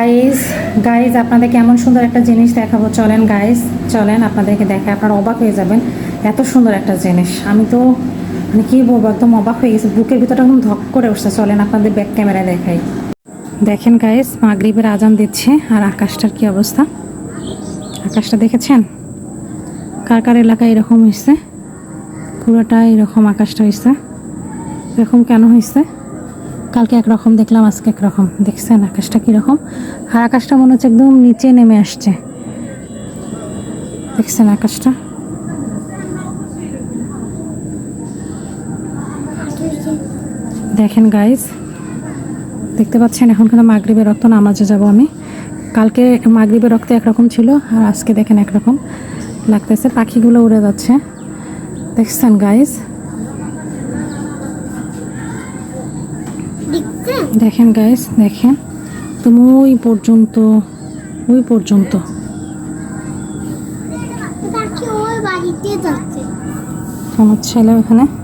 Guys guys আপনাদের কেমন সুন্দর একটা জিনিস দেখাবো। চলেন গাইজ চলেন, আপনাদেরকে দেখে আপনারা অবাক হয়ে যাবেন। এত সুন্দর একটা জিনিস। আমি তো মানে কী বলব, একদম অবাক হয়ে গেছি। বুকের ভিতরটা একদম ধক করে উঠছে। চলেন, আপনাদের ব্যাক ক্যামেরায় দেখাই। দেখেন গাইজ মাগরিবের আজান দিচ্ছে। আর আকাশটার কি অবস্থা? আকাশটা দেখেছেন? কার কার এলাকায় এরকম হয়েছে? পুরোটা এরকম আকাশটা হয়েছে। এরকম কেন হয়েছে? কালকে একরকম দেখলাম, আজকে একরকম। দেখছেন আকাশটা কীরকম? আর আকাশটা মনে হচ্ছে একদম নিচে নেমে আসছে। দেখছেন আকাশটা? দেখেন গাইজ দেখতে পাচ্ছেন, এখন কিন্তু মাগরীবের রক্ত নামাজে যাব আমি। কালকে মাগরীবের রক্ত একরকম ছিল, আর আজকে দেখেন একরকম লাগতেছে, পাখিগুলো উড়ে যাচ্ছে। দেখছেন গাইজ দেখেন গাইস দেখেন। তুমি ওই পর্যন্ত ওই পর্যন্ত। আমার ছেলে ওখানে।